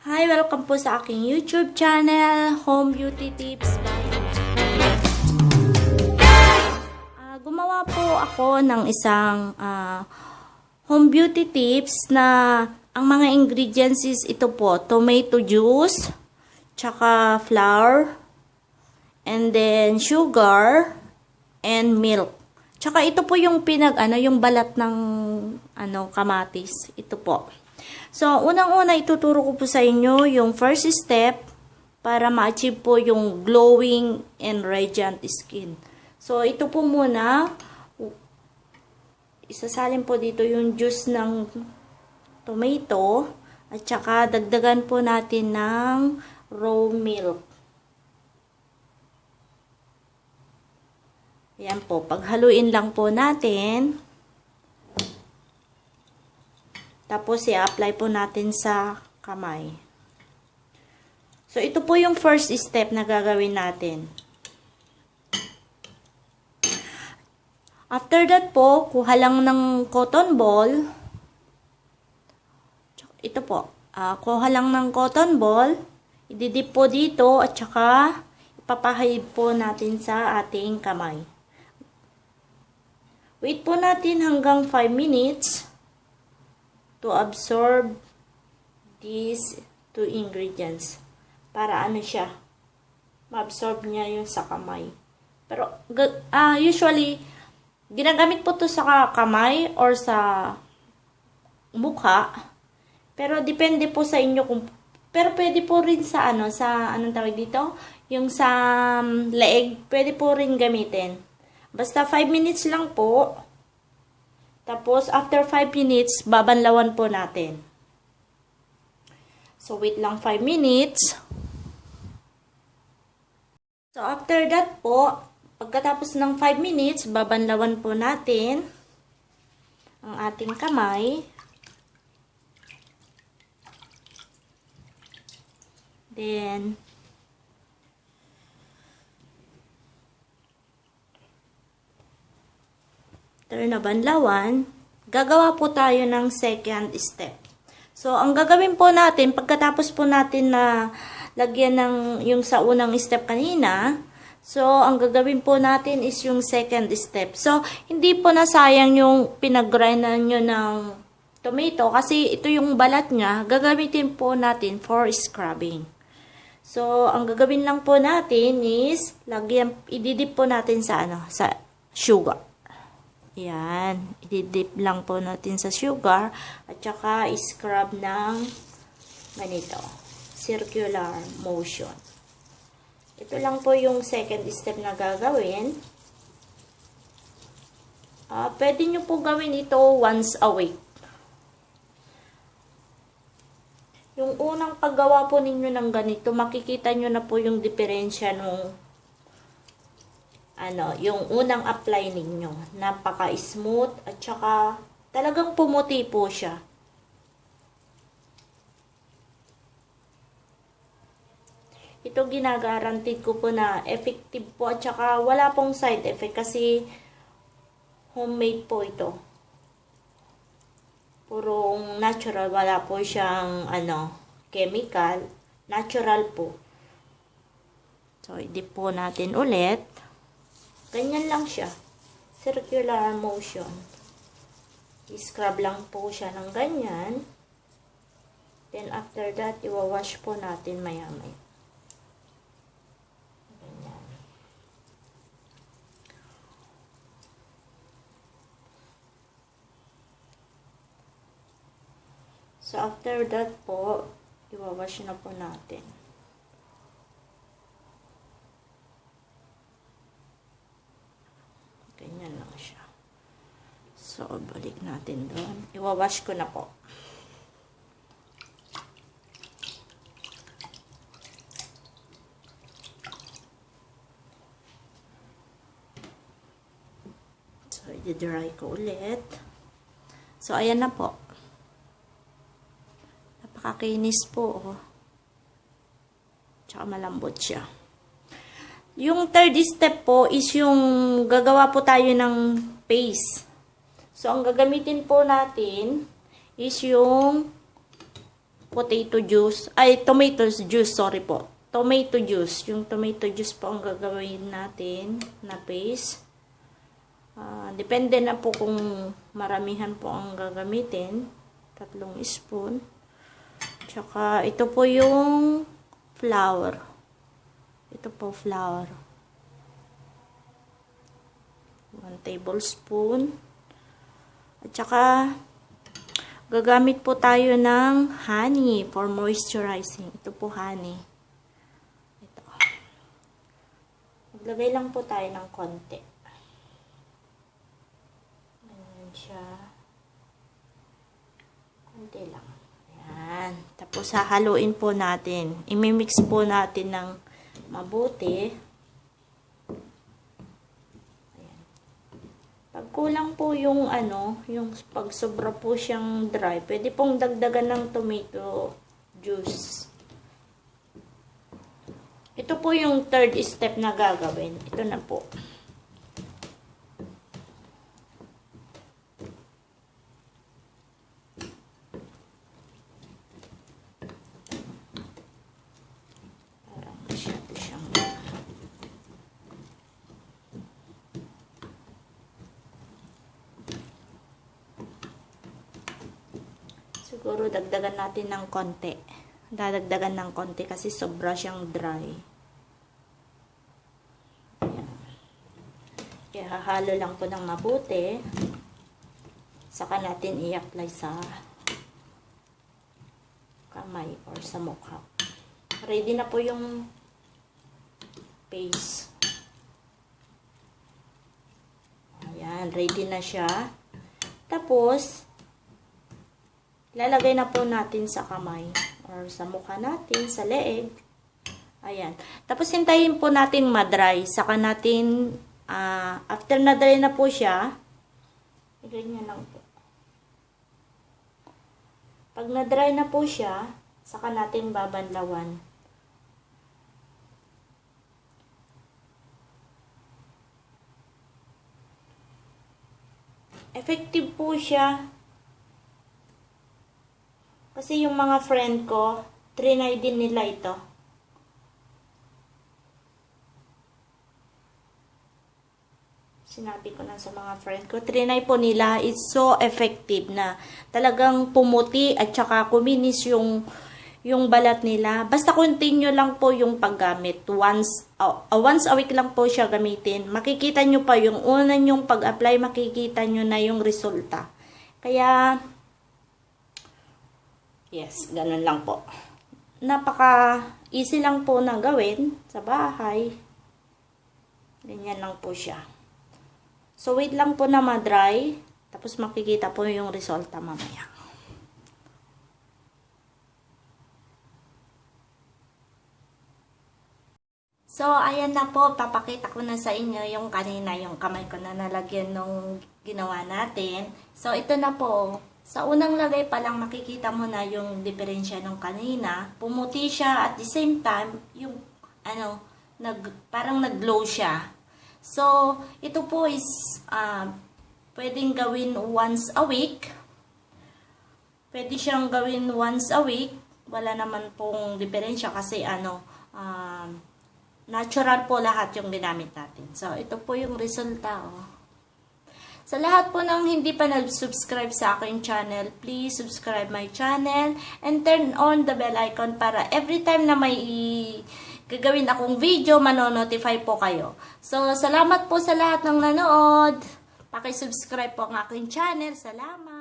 Hi! Welcome po sa aking YouTube channel, Home Beauty Tips by Ah, Gumawa po ako ng isang ah, home beauty tips na ang mga ingredients is ito po, tomato juice, tsaka flour, and then sugar, and milk. Tsaka ito po yung pinag ano, yung balat ng ano kamatis. Ito po. So, unang-una ituturo ko po sa inyo yung first step para ma-achieve po yung glowing and radiant skin. So, ito po muna isasalin po dito yung juice ng tomato at saka dagdagan po natin ng raw milk. Ayan po, paghaluin lang po natin. Tapos, i-apply po natin sa kamay. So, ito po yung first step na gagawin natin. After that po, kuha lang ng cotton ball. Ito po, ah, kuha lang ng cotton ball. Ididip po dito at saka ipapahid po natin sa ating kamay. Wait po natin hanggang 5 minutes to absorb these two ingredients. Para ano siya, ma-absorb niya yung sa kamay. Pero, ah, usually, ginagamit po to sa kamay or sa mukha. Pero, depende po sa inyo kung, pero pwede po rin sa ano, sa, anong tawag dito? Yung sa um, leeg, pwede po rin gamitin. Basta 5 minutes lang po. Tapos, after 5 minutes, babanlawan po natin. So, wait lang 5 minutes. So, after that po, pagkatapos ng 5 minutes, babanlawan po natin ang ating kamay. Then, after na banlawan, gagawa po tayo ng second step. So, ang gagawin po natin, pagkatapos po natin na lagyan ng yung sa unang step kanina, so, ang gagawin po natin is yung second step. So, hindi po nasayang yung pinag-grindan nyo ng tomato kasi ito yung balat niya, gagamitin po natin for scrubbing. So, ang gagawin lang po natin is, lagyan, ididip po natin sa ano, sa sugar. Yan. Ididip lang po natin sa sugar at saka scrub ng ganito. Circular motion. Ito lang po yung second step na gagawin. Ah, pwede nyo po gawin ito once a week. Yung unang paggawa po ninyo ng ganito, makikita nyo na po yung diferensya nung ano, yung unang apply ninyo. Napaka-smooth at saka talagang pumuti po siya. Ito ginagarantid ko po na effective po at saka wala pong side effect kasi homemade po ito. Purong natural, wala po siyang ano, chemical. Natural po. So, idip po natin ulit. Ganyan lang siya. Circular motion. I-scrub lang po siya ng ganyan. Then, after that, iwawash po natin maya-maya. So, after that po, iwawash na po natin. Ganyan lang siya. So, balik natin doon. Iwawash ko na po. So, i-dry ko ulit. So, ayan na po. Napakakinis po. Oh. Tsaka malambot siya. Yung third step po is yung gagawa po tayo ng paste. So, ang gagamitin po natin is yung potato juice, ay tomato juice, sorry po. Tomato juice. Yung tomato juice po ang gagawin natin na paste. Ah, depende na po kung maramihan po ang gagamitin. Tatlong spoon. Tsaka ito po yung flour. Ito po flour. 1 tablespoon. At saka gagamit po tayo ng honey for moisturizing. Ito po honey. Ito. Maglagay lang po tayo ng konti. Ayan siya. Konti lang. Ayan. Tapos hahaluin po natin. Imimix po natin ng mabuti. Ayan. Pag kulang po yung ano, yung pag sobra po siyang dry, pwede pong dagdagan ng tomato juice. Ito po yung third step na gagawin. Ito na po. Parang masyado siyang Siguro dagdagan natin ng konti. Dadagdagan ng konti kasi sobra siyang dry. Ayan. Kaya hahalo lang po ng mabuti. Saka natin i-apply sa kamay or sa mukha. Ready na po yung paste. Ayan, ready na siya. Tapos, lalagay na po natin sa kamay or sa mukha natin, sa leeg. Ayan. Tapos, hintayin po natin madry. Saka natin, ah, after na dry na po siya, ganyan lang po. Pag na-dry na po siya, saka natin babanlawan. Effective po siya. Kasi yung mga friend ko, trinay din nila ito. Sinabi ko na sa mga friend ko, trinay po nila, it's so effective na talagang pumuti at saka kuminis yung yung balat nila. Basta continue lang po yung paggamit. Once, uh, uh, once a week lang po siya gamitin. Makikita nyo pa yung una nyong pag-apply, makikita nyo na yung resulta. Kaya, yes, ganun lang po. Napaka easy lang po na gawin sa bahay. Ganyan lang po siya. So, wait lang po na ma-dry. Tapos makikita po yung resulta mamaya. So, ayan na po, papakita ko na sa inyo yung kanina, yung kamay ko na nalagyan nung ginawa natin. So, ito na po. Sa unang lagay pa lang makikita mo na yung diferensya nung kanina. Pumuti siya at the same time, yung ano, nag, parang nag-glow siya. So, ito po is ah, pwedeng gawin once a week. Pwede siyang gawin once a week. Wala naman pong diferensya kasi ano, um, natural po lahat yung ginamit natin. So, ito po yung resulta. Oh. Sa lahat po ng hindi pa nag-subscribe sa aking channel, please subscribe my channel and turn on the bell icon para every time na may gagawin akong video, manonotify po kayo. So, salamat po sa lahat ng nanood. Pakisubscribe po ang aking channel. Salamat!